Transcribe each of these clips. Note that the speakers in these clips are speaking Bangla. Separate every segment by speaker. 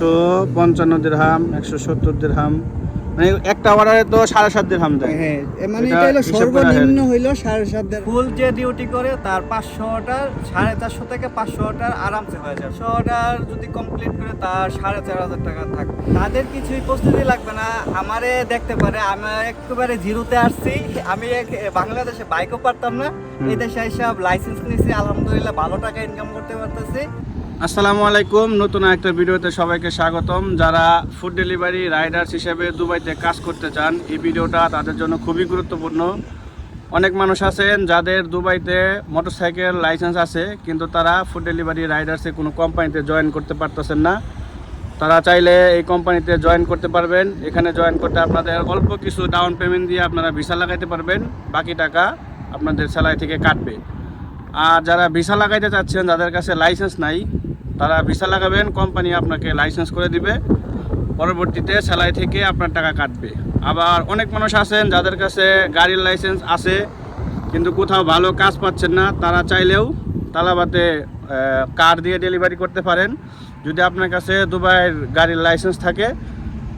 Speaker 1: তো পঞ্চান্ন দিরহাম একশো সত্তর দিরহাম। মানে একটা অর্ডারে তো সাড়ে সাত দিরহাম দেয়।
Speaker 2: হ্যাঁ মানে
Speaker 1: এটা
Speaker 2: হলো সর্বনিম্ন হইল সাড়ে সাত দেড়
Speaker 3: ফুল যে ডিউটি করে তার পাঁচশো অর্ডার সাড়ে চারশো থেকে পাঁচশো অর্ডার আরামসে হয়ে যায়। পাঁচশো অর্ডার যদি কমপ্লিট করে তার সাড়ে চার হাজার টাকা থাকবে তাদের কিছুই প্রস্তুতি লাগবে না। আমারে দেখতে পারে আমি একেবারে জিরোতে আসছি। আমি এক- বাংলাদেশে বাইকও পারতাম না। এই দেশে হিসাব লাইসেন্স নিয়েছি আলহামদুলিল্লাহ ভালো টাকা ইনকাম করতে পারতেছি।
Speaker 1: আসসালামু আলাইকুম। নতুন একটা ভিডিওতে সবাইকে স্বাগতম। যারা ফুড ডেলিভারি রাইডার্স হিসেবে দুবাইতে কাজ করতে চান, এই ভিডিওটা তাদের জন্য খুবই গুরুত্বপূর্ণ। অনেক মানুষ আছেন যাদের দুবাইতে মোটরসাইকেল লাইসেন্স আছে, কিন্তু তারা ফুড ডেলিভারি রাইডার্সে কোনো কোম্পানিতে জয়েন করতে পারতেছেন না। তারা চাইলে এই কোম্পানিতে জয়েন করতে পারবেন। এখানে জয়েন করতে আপনাদের অল্প কিছু ডাউন পেমেন্ট দিয়ে আপনারা ভিসা লাগাইতে পারবেন। বাকি টাকা আপনাদের স্যালারি থেকে কাটবে। আর যারা ভিসা লাগাইতে চাচ্ছেন, যাদের কাছে লাইসেন্স নাই তারা ভিসা লাগাবেন কোম্পানি আপনাকে লাইসেন্স করে দিবে। পরবর্তীতে স্যালারি থেকে আপনার টাকা কাটবে। আবার অনেক মানুষ আছেন যাদের কাছে গাড়ির লাইসেন্স আছে, কিন্তু কোথাও ভালো কাজ পাচ্ছেন না, তারা চাইলেও তালাবাতে কার দিয়ে ডেলিভারি করতে পারেন। যদি আপনার কাছে দুবাইয়ের গাড়ির লাইসেন্স থাকে,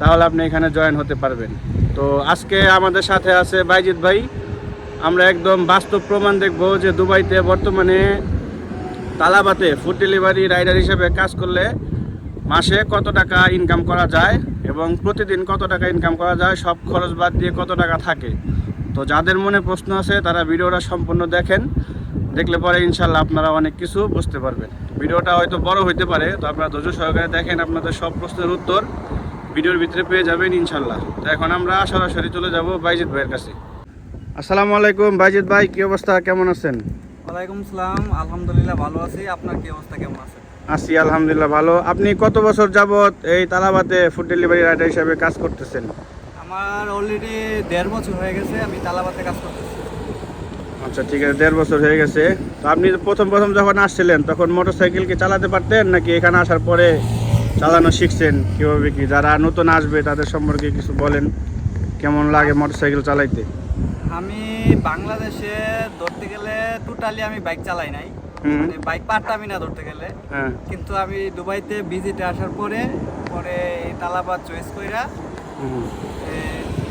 Speaker 1: তাহলে আপনি এখানে জয়েন হতে পারবেন। তো আজকে আমাদের সাথে আছে বাইজিৎ ভাই। আমরা একদম বাস্তব প্রমাণ দেখব যে দুবাইতে বর্তমানে তালাবাতে ফুড ডেলিভারি রাইডার হিসেবে কাজ করলে মাসে কত টাকা ইনকাম করা যায় এবং প্রতিদিন কত টাকা ইনকাম করা যায়, সব খরচ বাদ দিয়ে কত টাকা থাকে? তো যাদের মনে প্রশ্ন আছে, তারা ভিডিওটা সম্পূর্ণ দেখেন। দেখলে পরে ইনশাল্লাহ আপনারা অনেক কিছু বুঝতে পারবেন। ভিডিওটা হয়তো বড় হইতে পারে, তো আপনারা ধৈর্য সহকারে দেখেন আপনাদের সব প্রশ্নের উত্তর ভিডিওর ভিতরে পেয়ে যাবেন ইনশাল্লাহ তো এখন আমরা সরাসরি চলে যাব বাইজিৎ ভাইয়ের কাছে। আসসালামু আলাইকুম, বাইজিৎ ভাই, কি অবস্থা? কেমন আছেন?
Speaker 3: ওয়ালাইকুম সালাম আলহামদুলিল্লাহ ভালো আছি। আপনার কি অবস্থা কেমন আছে
Speaker 1: আছি আলহামদুলিল্লাহ ভালো। আপনি কত বছর যাবত এই তালাবাতে ফুড ডেলিভারি রাইডার হিসেবে কাজ করতেছেন?
Speaker 3: আমার অলরেডি দেড় বছর হয়ে গেছে আমি তালাবাতে কাজ করতেছি।
Speaker 1: আচ্ছা ঠিক আছে দেড় বছর হয়ে গেছে। তো আপনি প্রথম প্রথম যখন আসছিলেন তখন মোটরসাইকেল কি চালাতে পারতেন নাকি এখানে আসার পরে চালানো শিখছেন? কীভাবে কি? যারা নতুন আসবে তাদের সম্পর্কে কিছু বলেন। কেমন লাগে মোটরসাইকেল চালাইতে?
Speaker 3: আমি বাংলাদেশে ধরতে গেলে টোটালি আমি বাইক চালাই নাই। মানে বাইক পারতামই না ধরতে গেলে।
Speaker 1: হ্যাঁ।
Speaker 3: কিন্তু আমি দুবাইতে ভিজিটে আসার পরে পরে তালাবাদ চয়েস কইরা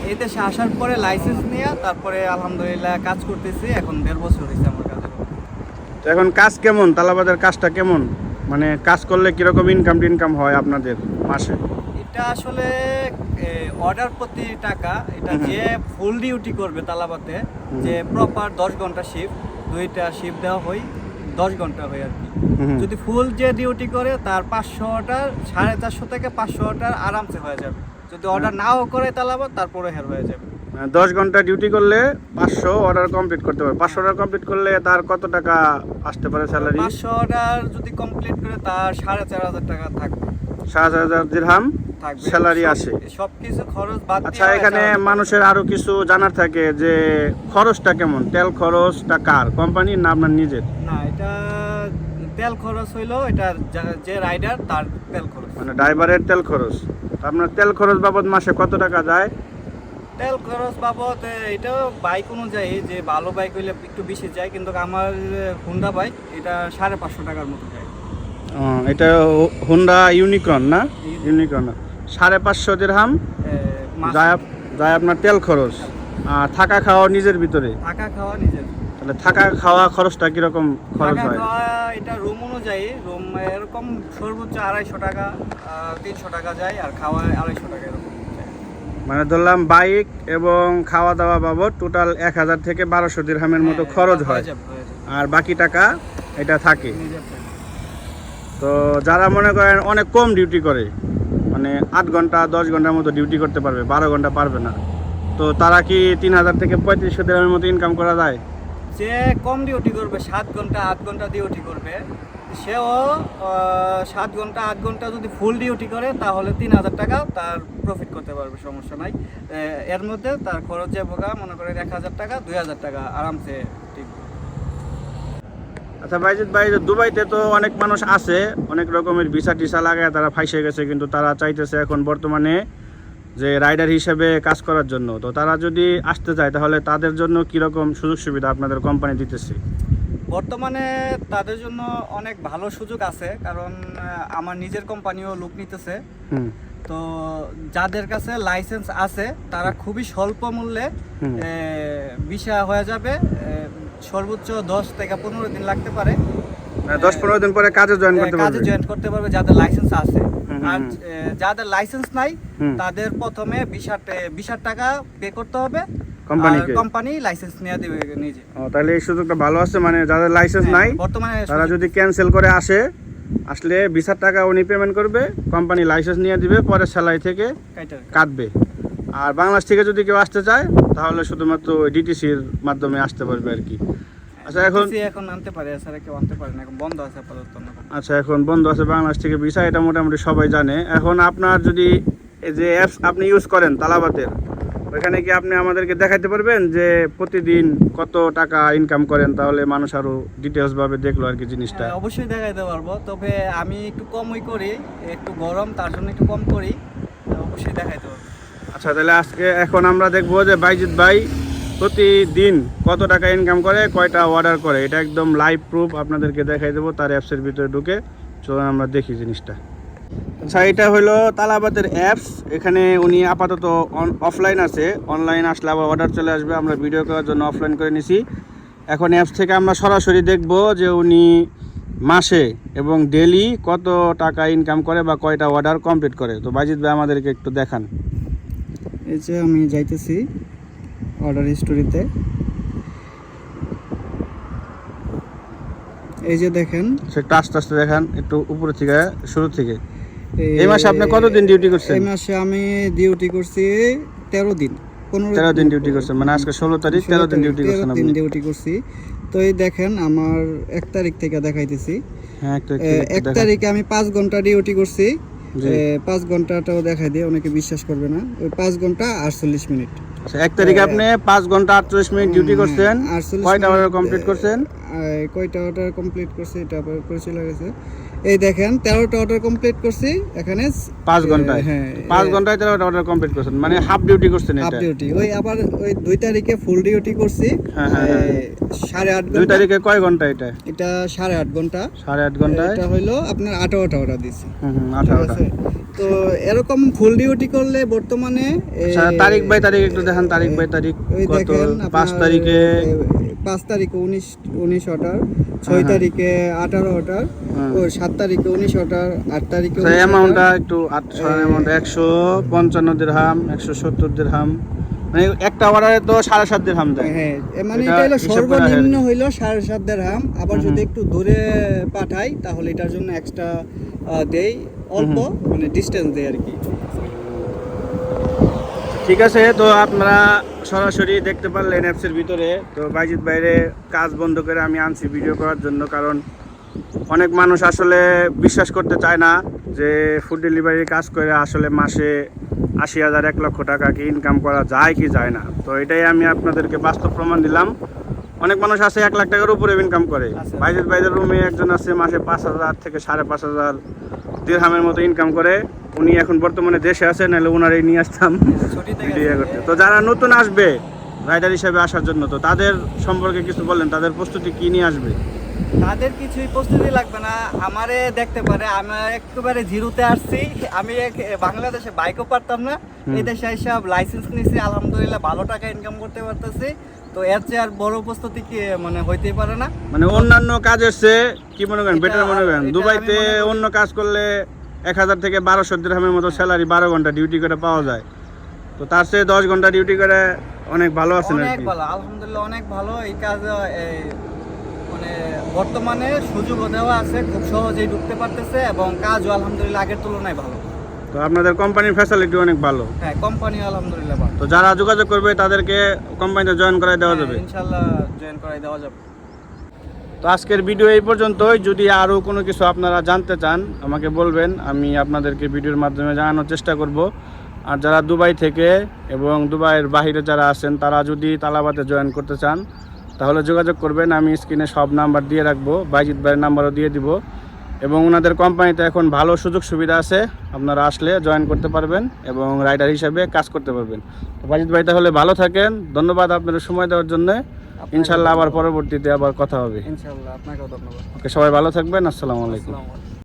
Speaker 3: এই দেশে আসার পরে লাইসেন্স নিয়ে তারপরে আলহামদুলিল্লাহ কাজ করতেছি এখন দেড় বছর হয়েছে আমার কাজে।
Speaker 1: তো এখন কাজ কেমন? তালাবাদের কাজটা কেমন? মানে কাজ করলে কীরকম ইনকাম টিনকাম হয় আপনাদের মাসে?
Speaker 3: এটা আসলে অর্ডার প্রতি টাকা এটা যে ফুল ডিউটি করবে তালাবাতে যে প্রপার দশ ঘণ্টা শিফট দুইটা শিফট দেওয়া হয় দশ ঘণ্টা হয় আর কি। যদি ফুল যে ডিউটি করে তার পাঁচশো অর্ডার সাড়ে চারশো থেকে পাঁচশো অর্ডার আরামসে হয়ে যাবে। যদি অর্ডার নাও করে তালাবাদ তারপরে হের হয়ে যাবে।
Speaker 1: মানে দশ ঘণ্টা ডিউটি করলে পাঁচশো অর্ডার কমপ্লিট করতে পারবে। পাঁচশো অর্ডার কমপ্লিট করলে তার কত টাকা আসতে পারে স্যালারি
Speaker 3: পাঁচশো অর্ডার যদি কমপ্লিট করে তার সাড়ে চার হাজার টাকা থাকবে।
Speaker 1: সাড়ে চার হাজার দিরহাম
Speaker 3: থাকবে।
Speaker 1: স্যালারি
Speaker 3: সব-
Speaker 1: আসে।
Speaker 3: সবকিছু খরচ বাদ
Speaker 1: আচ্ছা এখানে মানুষের আরও কিছু জানার থাকে যে খরচটা কেমন? তেল খরচটা কার? কোম্পানির না আপনার নিজের?
Speaker 3: না এটা তেল খরচ হইল এটা যে রাইডার তার তেল খরচ।
Speaker 1: মানে ড্রাইভারের তেল খরচ। আপনার তেল খরচ বাবদ মাসে কত টাকা যায়?
Speaker 3: তেল খরচ বাবদ এ, এটাও বাইক অনুযায়ী যে ভালো বাইক হইলে একটু বেশি যায় কিন্তু আমার হুন্ডা বাইক এটা সাড়ে পাঁচশো টাকার মতো যায়।
Speaker 1: এটা হুন্ডা ইউনিকর্ন না? ইউনিকর্ন সাড়ে পাঁচশো দিরহাম
Speaker 3: এ,
Speaker 1: যায় যায় আপনার তেল খরচ। আর থাকা খাওয়া নিজের ভিতরে।
Speaker 3: থাকা খাওয়া নিজের।
Speaker 1: তাহলে থাকা খাওয়া খরচটা কীরকম খরচ হয়?
Speaker 3: এটা রুম অনুযায়ী রুম এরকম সর্বোচ্চ আড়াইশো টাকা তিনশো টাকা যায় আর খাওয়া আড়াইশো টাকা এরকম
Speaker 1: মানে ধরলাম বাইক এবং খাওয়া দাওয়া বাবদ টোটাল এক হাজার থেকে বারোশো দিরহামের মতো
Speaker 3: হ্যাঁ,
Speaker 1: খরচ
Speaker 3: হয়।
Speaker 1: আর বাকি টাকা এটা থাকে। তো যারা মনে করেন অনেক কম ডিউটি করে মানে আট ঘণ্টা, দশ ঘণ্টার মতো ডিউটি করতে পারবে, বারো ঘণ্টা পারবে না। তো তারা কি তিন হাজার থেকে পঁয়ত্রিশশো দিনের মতো ইনকাম করা যায়?
Speaker 3: যে কম ডিউটি করবে, সাত ঘণ্টা, আট ঘণ্টা ডিউটি করবে। সেও সাত ঘণ্টা, আট ঘণ্টা যদি ফুল ডিউটি করে, তাহলে তিন হাজার টাকা তার প্রফিট করতে পারবে, সমস্যা নাই। এর মধ্যে তার খরচ যে মনে করেন এক হাজার টাকা, দুই হাজার টাকা, আরামসে ঠিক।
Speaker 1: আচ্ছা ভাইজিৎ ভাই দুবাইতে তো অনেক মানুষ আছে অনেক রকমের ভিসা টিসা লাগায় তারা ফাইসে গেছে কিন্তু তারা চাইতেছে এখন বর্তমানে যে রাইডার হিসেবে কাজ করার জন্য। তো তারা যদি আসতে চায় তাহলে তাদের জন্য কীরকম সুযোগ সুবিধা আপনাদের কোম্পানি দিতেছে?
Speaker 3: বর্তমানে তাদের জন্য অনেক ভালো সুযোগ আছে কারণ আমার নিজের কোম্পানিও লোক নিতেছে। তো যাদের কাছে লাইসেন্স আছে তারা খুবই স্বল্প মূল্যে। ভিসা হয়ে যাবে সর্বোচ্চ দশ থেকে পনেরো দিন লাগতে পারে।
Speaker 1: মানে দশ পনেরো দিন পরে কাজে জয়েন করতে পারবে।
Speaker 3: কাজে জয়েন করতে পারবে যাদের লাইসেন্স আছে। আর যাদের লাইসেন্স নাই তাদের প্রথমে বিশার বিশার টাকা পে করতে হবে।
Speaker 1: কোম্পানিকে?
Speaker 3: কোম্পানি লাইসেন্স নিয়ে দেবে নিজে।
Speaker 1: ও তাহলে এই সুযোগটা ভালো আছে মানে যাদের লাইসেন্স
Speaker 3: হ্যাঁ,
Speaker 1: নাই
Speaker 3: বর্তমানে
Speaker 1: তারা যদি ক্যান্সেল করে আসে আসলে বিশ টাকা উনি পেমেন্ট করবে কোম্পানি লাইসেন্স নিয়ে দিবে পরে স্যালারি থেকে। কাটবে। আর বাংলাদেশ থেকে যদি কেউ আসতে চায় তাহলে শুধুমাত্র ডিটিসির মাধ্যমে আসতে পারবে আর কি। আচ্ছা এখন
Speaker 3: এখন আনতে পারে এছাড়া কেউ আনতে পারে না এখন বন্ধ আছে আপাতত
Speaker 1: আচ্ছা এখন বন্ধ আছে বাংলাদেশ থেকে ভিসা এটা মোটামুটি সবাই জানে। এখন আপনার যদি এই যে অ্যাপস আপনি ইউজ করেন তালাবাতের ওইখানে কি আপনি আমাদেরকে দেখাইতে পারবেন যে প্রতিদিন কত টাকা ইনকাম করেন তাহলে মানুষ আরও ডিটেলস ভাবে দেখল আর কি জিনিসটা?
Speaker 3: হ্যাঁ, অবশ্যই দেখাইতে পারব। তবে আমি একটু কমই করি একটু গরম তার জন্য একটু কম করি অবশ্যই দেখাইতে পারব।
Speaker 1: আচ্ছা তাহলে আজকে এখন আমরা দেখব যে বাইজিৎ ভাই প্রতিদিন কত টাকা ইনকাম করে, কয়টা অর্ডার করে। এটা একদম লাইভ প্রুফ আপনাদেরকে দেখাই দেবো, তার অ্যাপসের ভিতরে ঢুকে। চলুন আমরা দেখি জিনিসটা। আচ্ছা এটা হলো তালাবাতের অ্যাপস এখানে উনি আপাতত অফলাইন আছে। অনলাইন আসলে আবার অর্ডার চলে আসবে। আমরা ভিডিও করার জন্য অফলাইন করে নিছি। এখন অ্যাপস থেকে আমরা সরাসরি দেখব যে উনি মাসে এবং ডেলি কত টাকা ইনকাম করে বা কয়টা অর্ডার কমপ্লিট করে। তো বাইজিৎ ভাই, আমাদেরকে একটু দেখান।
Speaker 3: এই যে আমি যাইতেছি অর্ডার স্টোরিতে এই যে দেখেন।
Speaker 1: সে একটু আস্তে আস্তে দেখান একটু উপরে থেকে শুরু থেকে। এই মাসে আপনি কতদিন ডিউটি করছেন?
Speaker 3: এই মাসে আমি ডিউটি করছি তেরো দিন
Speaker 1: তেরো দিন ডিউটি করছেন মানে আজকে ষোলো তারিখ তেরো দিন ডিউটি করছেন
Speaker 3: দিন ডিউটি করছি। তো এই দেখেন আমার এক তারিখ থেকে দেখাইতেছি।
Speaker 1: হ্যাঁ
Speaker 3: এক তারিখে আমি পাঁচ ঘণ্টা ডিউটি করছি। এ, পাঁচ ঘন্টাটাও দেখাই দিয়ে অনেকে বিশ্বাস করবে না। ওই পাঁচ ঘণ্টা আটচল্লিশ মিনিট।
Speaker 1: আচ্ছা, এক তারিখে আপনি পাঁচ ঘণ্টা আটচল্লিশ মিনিট ডিউটি করছেন।
Speaker 3: আটচল্লিশ
Speaker 1: কয়টা অর্ডার কমপ্লিট করছেন?
Speaker 3: কয়টা অর্ডার কমপ্লিট করছে এটা করে চলে গেছে। এই দেখেন তেরোটা অর্ডার কমপ্লিট করছি এখানে
Speaker 1: পাঁচ ঘন্টায়।
Speaker 3: হ্যাঁ
Speaker 1: পাঁচ ঘন্টায় তেরোটা অর্ডার কমপ্লিট করছেন মানে হাফ ডিউটি করছেন
Speaker 3: হাফ ডিউটি ওই আবার ওই দুই তারিখে ফুল ডিউটি করছি
Speaker 1: হ্যাঁ, হ্যাঁ, হ্যাঁ।
Speaker 3: সাড়ে আট
Speaker 1: দুই তারিখে কয় ঘণ্টা এটা?
Speaker 3: এটা সাড়ে আট ঘণ্টা।
Speaker 1: সাড়ে আট ঘন্টায়?
Speaker 3: এটা হইল আপনার আঠারোটা অর্ডার দিছি।
Speaker 1: আঠারোটা।
Speaker 3: তো এরকম ফুল ডিউটি করলে বর্তমানে
Speaker 1: আচ্ছা তারিখ বাই তারিখ একটু দেখেন তারিখ বাই তারিখ কত? পাঁচ তারিখে
Speaker 3: পাঁচ তারিখে উনিশ উনিশ অর্ডার ছয়
Speaker 1: হ্যাঁ।
Speaker 3: তারিখে আঠারো অর্ডার
Speaker 1: হ্যাঁ।
Speaker 3: ও সাত তারিখে উনিশ অর্ডার আট তারিখে 19
Speaker 1: অ্যামাউন্টটা একটু আটশো অ্যামাউন্ট একশো পঞ্চান্ন দিরহাম একশো সত্তর দিরহাম মানে একটা অর্ডারে তো সাড়ে সাত দিরহাম দেয়
Speaker 3: হ্যাঁ মানে
Speaker 1: এটা
Speaker 3: এটা হলো সর্বনিম্ন হইল সাড়ে সাত আবার যদি একটু দূরে পাঠাই তাহলে এটার জন্য এক্সট্রা দেই অল্প মানে ডিস্টেন্স দেয় আর কি।
Speaker 1: ঠিক আছে তো আপনারা সরাসরি দেখতে পারলেন অ্যাপসের ভিতরে। তো বাইজিৎ বাইরে কাজ বন্ধ করে আমি আনছি ভিডিও করার জন্য কারণ অনেক মানুষ আসলে বিশ্বাস করতে চায় না যে ফুড ডেলিভারির কাজ করে আসলে মাসে আশি হাজার এক লক্ষ টাকা কি ইনকাম করা যায় কি যায় না। তো এটাই আমি আপনাদেরকে বাস্তব প্রমাণ দিলাম। অনেক মানুষ আছে এক লাখ টাকার উপরে ইনকাম করে।
Speaker 3: আছে।
Speaker 1: বাইজিৎ বাইদের রুমে একজন আছে মাসে পাঁচ হাজার থেকে সাড়ে পাঁচ হাজার। দিরহামের মতো ইনকাম করে উনি এখন বর্তমানে দেশে আছে নাহলে ওনারই নিয়ে আসতাম ভিডিও করতে। তো যারা নতুন আসবে রাইডার হিসেবে আসার জন্য তো তাদের সম্পর্কে কিছু বললেন তাদের প্রস্তুতি কি নিয়ে আসবে?
Speaker 3: তাদের কিছুই প্রস্তুতি লাগবে না। আমারে দেখতে পারে আমি একেবারে জিরোতে আসছি। আমি বাংলাদেশে বাইকও পারতাম না। এই দেশে সব লাইসেন্স নিয়েছি আলহামদুলিল্লাহ ভালো টাকা ইনকাম করতে পারতেছি। তো এর চেয়ে আর বড় প্রস্তুতি কি মানে হইতেই পারে না?
Speaker 1: মানে অন্যান্য কাজের চেয়ে কি মনে করেন বেটার মনে করেন? দুবাইতে অন্য কাজ করলে এক হাজার থেকে বারোশো দিরহামের মতো স্যালারি বারো ঘণ্টা ডিউটি করে পাওয়া যায়। তো তার চেয়ে দশ ঘণ্টা ডিউটি করে অনেক ভালো আছেন
Speaker 3: অনেক ভালো আলহামদুলিল্লাহ অনেক ভালো। এই কাজে এই, মানে বর্তমানে সুযোগও দেওয়া আছে খুব সহজেই ঢুকতে পারতেছে এবং কাজও আলহামদুলিল্লাহ আগের তুলনায় ভালো।
Speaker 1: তো আপনাদের কোম্পানির ফ্যাসিলিটি অনেক ভালো।
Speaker 3: হ্যাঁ কোম্পানি আলহামদুলিল্লাহ ভালো।
Speaker 1: তো যারা যোগাযোগ করবে তাদেরকে কোম্পানিতে জয়েন করাই দেওয়া যাবে।
Speaker 3: হ্যাঁ, ইনশাল্লাহ জয়েন করাই দেওয়া যাবে।
Speaker 1: তো আজকের ভিডিও এই পর্যন্তই। যদি আরও কোনো কিছু আপনারা জানতে চান আমাকে বলবেন আমি আপনাদেরকে ভিডিওর মাধ্যমে জানানোর চেষ্টা করব। আর যারা দুবাই থেকে এবং দুবাইয়ের বাইরে যারা আছেন তারা যদি তালাবাতে জয়েন করতে চান তাহলে যোগাযোগ করবেন। আমি স্ক্রিনে সব নাম্বার দিয়ে রাখব বাইজিৎ ভাইয়ের নাম্বারও দিয়ে দিব। এবং ওনাদের কোম্পানিতে এখন ভালো সুযোগ সুবিধা আছে। আপনারা আসলে জয়েন করতে পারবেন এবং রাইডার হিসেবে কাজ করতে পারবেন। তো বাজিত ভাই তাহলে ভালো থাকেন। ধন্যবাদ আপনাদের সময় দেওয়ার জন্য। ইনশাল্লাহ আবার পরবর্তীতে আবার কথা হবে।
Speaker 3: ইনশাল্লাহ আপনাকেও ধন্যবাদ।
Speaker 1: ওকে সবাই ভালো থাকবেন।
Speaker 3: আসসালামু আলাইকুম।